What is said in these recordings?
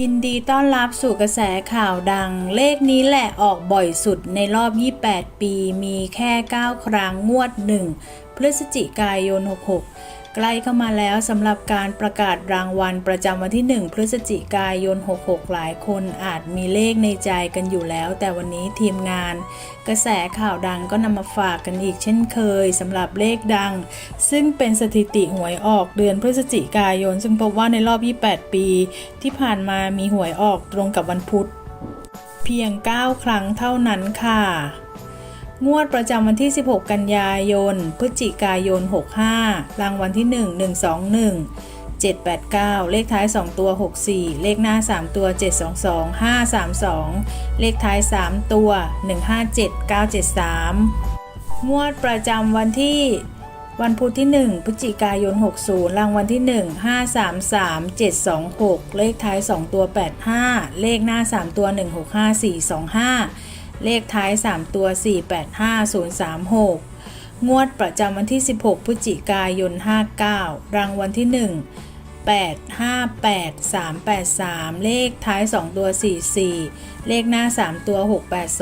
ยินดีต้อนรับสู่กระแสข่าวดัง เลขนี้แหละออกบ่อยสุดในรอบ 28 ปี มีแค่ 9 ครั้งงวด 1 พฤศจิกายน 66 ใกล้เข้ามาแล้วสำหรับการประกาศรางวัลประจำวันที่ 1 พฤศจิกายน 66 หลายคนอาจมีเลขในใจกันอยู่แล้ว แต่วันนี้ทีมงาน กระแสข่าวดังก็นำมาฝากกันอีกเช่นเคยสำหรับเลขดัง ซึ่งเป็นสถิติหวยออกเดือนพฤศจิกายน ซึ่งพบว่าในรอบ 28 ปี ที่ผ่านมามีหวยออกตรงกับวันพุธ เพียง 9 ครั้งเท่านั้นค่ะ งวดประจำวันที่ 16 กันยายน พฤศจิกายน 65 รางวัลที่ 1 121 789 เลขท้าย 2 ตัว 64 เลขหน้า 3 ตัว 722 532 เลขท้าย 3 ตัว 157 973 งวดประจำวันที่ วันพุธที่ 1 พฤศจิกายน 60 รางวัลที่ 1 5 3 3 7 2 6 เลขท้าย 2 ตัว 85 เลขหน้า 3 ตัว 165 425 เลขท้าย 3 ตัว 485 036 งวดประจำวันที่ 16พฤศจิกายน 59 รางวัลที่ 1 8 5 8 3 8 3 เลขท้าย 2 ตัว 44 เลขหน้า 3 ตัว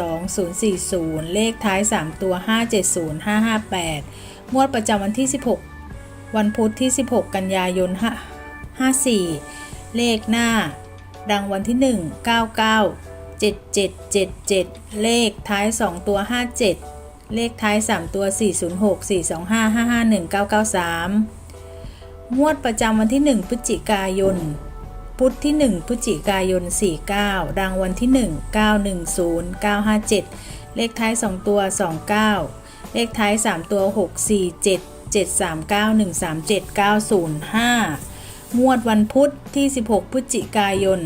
682 040 เลขท้าย 3 ตัว 570 558 งวดประจำวันที่ 16 วันพุธที่ 16 กันยายน 54 เลขหน้ารางวัลที่ 1 99 7777 เลขท้าย 2 ตัว 57 เลขท้าย 3 ตัว 406 425 551 993 งวดประจำวันที่ 1 พฤศจิกายน พุธที่ 1 พฤศจิกายน 49 รางวัลที่ 1 910 957 เลขท้าย 2 ตัว 29 เลขท้าย 3 ตัว 647 739 137 905 งวดวันพุธที่ 16 พฤศจิกายน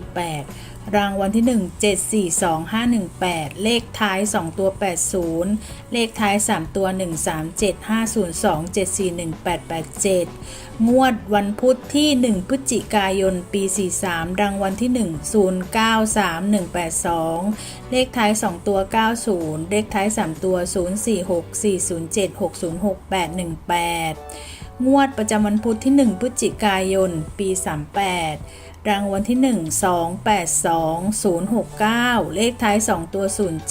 2548 รางวัลที่ 1 742518 เลขท้าย 2 ตัว 80 เลขท้าย 3 ตัว 137 502 741 887 งวดวันพุธที่ 1 พฤศจิกายน ปี 43 รางวัลที่ 1 093182 เลขท้าย 2 ตัว 90 เลขท้าย 3 ตัว 046 407 606 818 งวดประจำวันพุธที่ 1 พฤศจิกายน ปี 38 รางวัลที่ 1 2 8 2 0 6 9 เลขท้าย 2 ตัว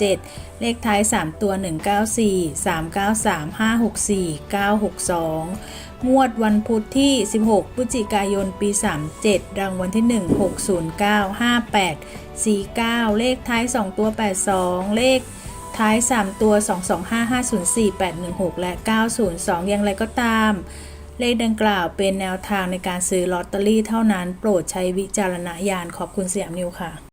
07 เลขท้าย 3 ตัว 194 393 564 962งวดวันพุธที่ 16 พฤศจิกายน ปี 37 รางวัลที่ 1 609 58 49 เลขท้าย 2 ตัว 82 เลขท้าย 3 ตัว 225 504 816 และ 902 อย่างไรก็ตาม เลขดังกล่าวเป็นแนวทางในการซื้อลอตเตอรี่เท่านั้น โปรดใช้วิจารณญาณ ขอบคุณเสียมนิวค่ะ